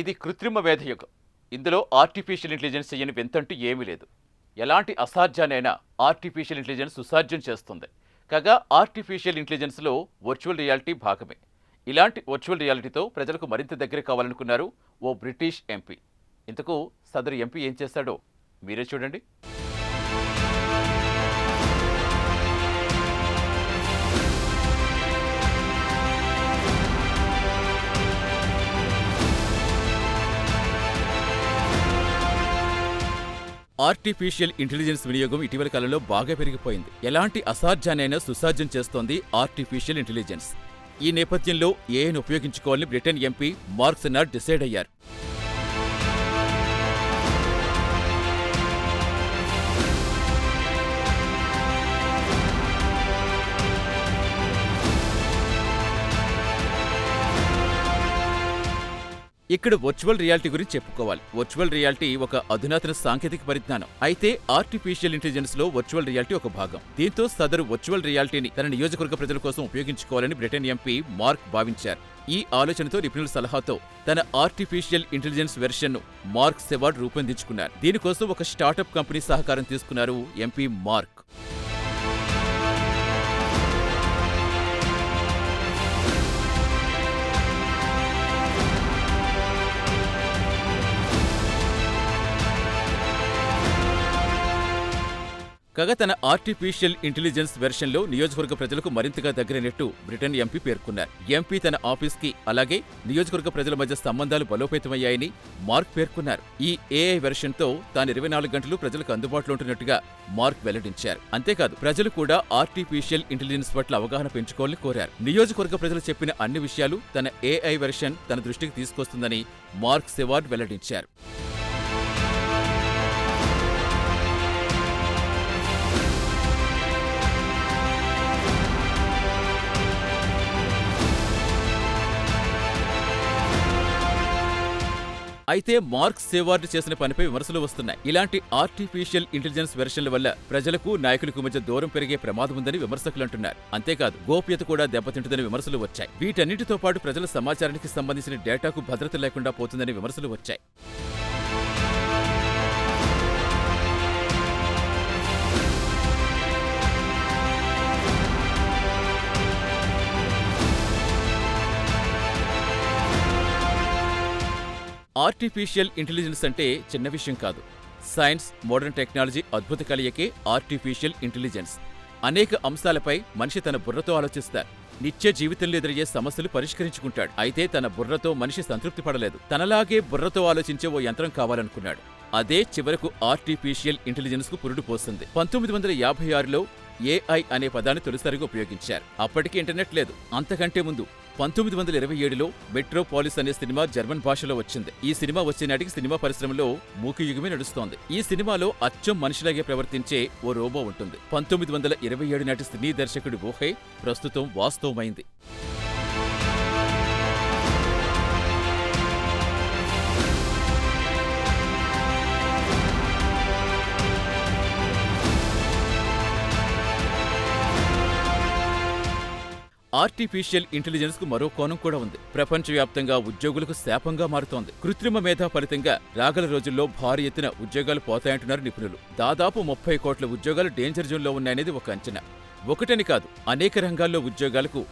ఇది కృత్రిమ వేధయుగం ఇందులో ఆర్టిఫిషియల్ ఇంటెలిజెన్స్ చేయని వింతంటూ ఏమీ లేదు. ఎలాంటి అసాధ్యానైనా ఆర్టిఫిషియల్ ఇంటెలిజెన్స్ సుసాధ్యం చేస్తుంది. కాగా ఆర్టిఫిషియల్ ఇంటెలిజెన్స్లో వర్చువల్ రియాలిటీ భాగమే. ఇలాంటి వర్చువల్ రియాలిటీతో ప్రజలకు మరింత దగ్గర కావాలనుకున్నారు ఓ బ్రిటిష్ ఎంపీ. ఇంతకు సదరు ఎంపీ ఏం చేశాడో మీరే చూడండి. ఆర్టిఫిషియల్ ఇంటెలిజెన్స్ వినియోగం ఇటీవల కాలంలో బాగా పెరిగిపోయింది. ఎలాంటి అసాధ్యాన్నైనా సుసాధ్యం చేస్తోంది ఆర్టిఫిషియల్ ఇంటెలిజెన్స్. ఈ నేపథ్యంలో ఏఐను ఉపయోగించుకోవాలని బ్రిటన్ ఎంపీ మార్క్సెనార్ డిసైడ్ అయ్యారు. ఇక్కడ వర్చువల్ రియాలిటీ గురించి చెప్పుకోవాలి. వర్చువల్ రియాలిటీ ఒక అధునాతన సాంకేతిక పరిజ్ఞానం. అయితే ఆర్టిఫిషియల్ ఇంటెలిజెన్స్లో వర్చువల్ రియాలిటీ ఒక భాగం. దీంతో సదరు వర్చువల్ రియాలిటీని తన నియోజకవర్గ ప్రజల కోసం ఉపయోగించుకోవాలని బ్రిటన్ ఎంపీ మార్క్ భావించారు. ఈ ఆలోచనతో నిపుణుల సలహాతో తన ఆర్టిఫిషియల్ ఇంటెలిజెన్స్ వెర్షన్ను మార్క్ సెవార్డ్ రూపొందించుకున్నారు. దీనికోసం ఒక స్టార్టప్ కంపెనీ సహకారం తీసుకున్నారు ఎంపీ మార్క్. కాగా తన ఆర్టిఫిషియల్ ఇంటెలిజెన్స్ వెర్షన్లో నియోజకవర్గ ప్రజలకు మరింతగా దగ్గరైనట్టు బ్రిటన్ ఎంపీ పేర్కొన్నారు. ఎంపీ తన ఆఫీస్కి అలాగే నియోజకవర్గ ప్రజల మధ్య సంబంధాలు బలోపేతమయ్యాయని మార్క్ పేర్కొన్నారు. ఈ ఏఐ వెర్షన్తో తాను ఇరవై నాలుగు గంటలు ప్రజలకు అందుబాటులో ఉంటున్నట్టుగా మార్క్ వెల్లడించారు. అంతేకాదు ప్రజలు కూడా ఆర్టిఫిషియల్ ఇంటెలిజెన్స్ పట్ల అవగాహన పెంచుకోవాలని కోరారు. నియోజకవర్గ ప్రజలు చెప్పిన అన్ని విషయాలు తన ఏఐ వెర్షన్ తన దృష్టికి తీసుకొస్తుందని మార్క్ సెవార్డ్ వెల్లడించారు. అయితే మార్క్ సేవార్డ్ చేసిన పనిపై విమర్శలు వస్తున్నాయి. ఇలాంటి ఆర్టిఫిషియల్ ఇంటెలిజెన్స్ వెర్షన్ల వల్ల ప్రజలకు నాయకులకు మధ్య దూరం పెరిగే ప్రమాదం ఉందని విమర్శకులు అంటున్నారు. అంతేకాదు గోప్యత కూడా దెబ్బతింటుందని విమర్శలు వచ్చాయి. వీటన్నిటితో పాటు ప్రజల సమాచారానికి సంబంధించిన డేటాకు భద్రత లేకుండా పోతుందని విమర్శలు వచ్చాయి. ఆర్టిఫిషియల్ ఇంటెలిజెన్స్ అంటే చిన్న విషయం కాదు. సైన్స్ మోడర్న్ టెక్నాలజీ అద్భుత కలయికే ఆర్టిఫిషియల్ ఇంటెలిజెన్స్. అనేక అంశాలపై మనిషి తన బుర్రతో ఆలోచిస్తారు. నిత్య జీవితంలో ఎదురయ్యే సమస్యలు పరిష్కరించుకుంటాడు. అయితే తన బుర్రతో మనిషి సంతృప్తి పడలేదు. తనలాగే బుర్రతో ఆలోచించే ఓ యంత్రం కావాలనుకున్నాడు. అదే చివరకు ఆర్టిఫిషియల్ ఇంటెలిజెన్స్కు పురుడు పోస్తుంది పంతొమ్మిది వందల యాభై ఆరులో ఏఐ అనే పదాన్ని తొలిసారిగా ఉపయోగించారు. అప్పటికి ఇంటర్నెట్ లేదు. అంతకంటే ముందు పంతొమ్మిది వందల ఇరవై ఏడులో మెట్రోపాలిస్ అనే సినిమా జర్మన్ భాషలో వచ్చింది. ఈ సినిమా వచ్చే నాటికి సినిమా పరిశ్రమలో మూకయుగమే నడుస్తోంది. ఈ సినిమాలో అచ్చం మనిషిలాగే ప్రవర్తించే ఓ రోబో ఉంటుంది. పంతొమ్మిది వందల ఇరవై ఏడు నాటి సినీ దర్శకుడి ఊహే ప్రస్తుతం వాస్తవమైంది. ఆర్టిఫిషియల్ ఇంటెలిజెన్స్కు మరో కోణం కూడా ఉంది. ప్రపంచవ్యాప్తంగా ఉద్యోగులకు శాపంగా మారుతోంది. కృత్రిమ మేధా ఫలితంగా రాగల రోజుల్లో భారీ ఎత్తున ఉద్యోగాలు పోతాయంటున్నారు నిపుణులు. దాదాపు ముప్పై కోట్ల ఉద్యోగాలు డేంజర్ జోన్లో ఉన్నాయనేది ఒక అంచనా. ఒకటని కాదు అనేక రంగాల్లో ఉద్యోగాలకు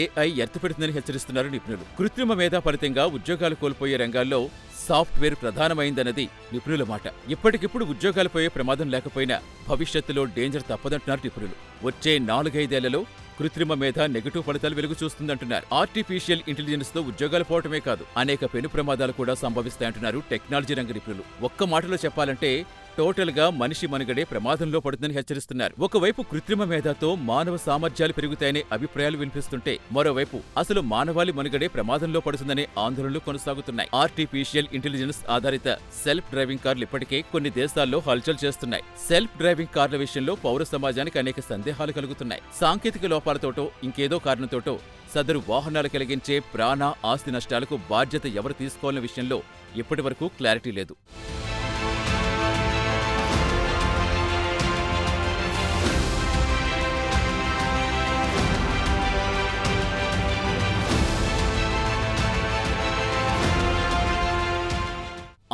ఏఐ ఎత్తపెడుతుందని హెచ్చరిస్తున్నారు నిపుణులు. కృత్రిమ మేధా ఫలితంగా ఉద్యోగాలు కోల్పోయే రంగాల్లో సాఫ్ట్వేర్ ప్రధానమైందన్నది నిపుణుల మాట. ఇప్పటికిప్పుడు ఉద్యోగాలు పోయే ప్రమాదం లేకపోయినా భవిష్యత్తులో డేంజర్ తప్పదంటున్నారు నిపుణులు. వచ్చే నాలుగైదేళ్ళలో కృత్రిమ మేధ నెగటివ్ ఫలితాలు వెలుగు చూస్తుందంటున్నారు. ఆర్టిఫిషియల్ ఇంటెలిజెన్స్తో ఉద్యోగాలు పోవటమే కాదు అనేక పెను ప్రమాదాలు కూడా సంభవిస్తాయంటున్నారు టెక్నాలజీ రంగ నిపుణులు. ఒక్క మాటలో చెప్పాలంటే టోటల్గా మనిషి మనుగడే ప్రమాదంలో పడుతుందని హెచ్చరిస్తున్నారు. ఒకవైపు కృత్రిమ మేధతో మానవ సామర్థ్యాలు పెరుగుతాయనే అభిప్రాయాలు వినిపిస్తుంటే మరోవైపు అసలు మానవాళి మనుగడే ప్రమాదంలో పడుతుందనే ఆందోళనలు కొనసాగుతున్నాయి. ఆర్టిఫిషియల్ ఇంటెలిజెన్స్ ఆధారిత సెల్ఫ్ డ్రైవింగ్ కార్లు ఇప్పటికే కొన్ని దేశాల్లో హల్చల్ చేస్తున్నాయి. సెల్ఫ్ డ్రైవింగ్ కార్ల విషయంలో పౌర సమాజానికి అనేక సందేహాలు కలుగుతున్నాయి. సాంకేతిక లోపాలతోటో ఇంకేదో కారణంతోటో సదరు వాహనాలు కలిగించే ప్రాణ ఆస్తి నష్టాలకు బాధ్యత ఎవరు తీసుకోవాలన్న విషయంలో ఇప్పటివరకు క్లారిటీ లేదు.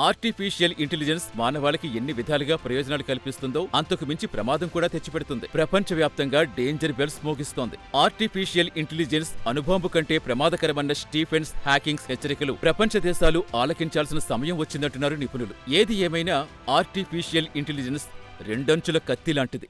ఆర్టిఫిషియల్ ఇంటెలిజెన్స్ మానవాళికి ఎన్ని విధాలుగా ప్రయోజనాలు కల్పిస్తుందో అంతకు మించి ప్రమాదం కూడా తెచ్చిపెడుతుంది. ప్రపంచవ్యాప్తంగా డేంజర్ బెల్స్ మోగిస్తోంది. ఆర్టిఫిషియల్ ఇంటెలిజెన్స్ అనుబాంబు కంటే ప్రమాదకరమన్న స్టీఫెన్స్ హ్యాకింగ్స్ హెచ్చరికలు ప్రపంచ దేశాలు ఆలకించాల్సిన సమయం వచ్చిందంటున్నారు నిపుణులు. ఏది ఏమైనా ఆర్టిఫిషియల్ ఇంటెలిజెన్స్ రెండంచుల కత్తి లాంటిది.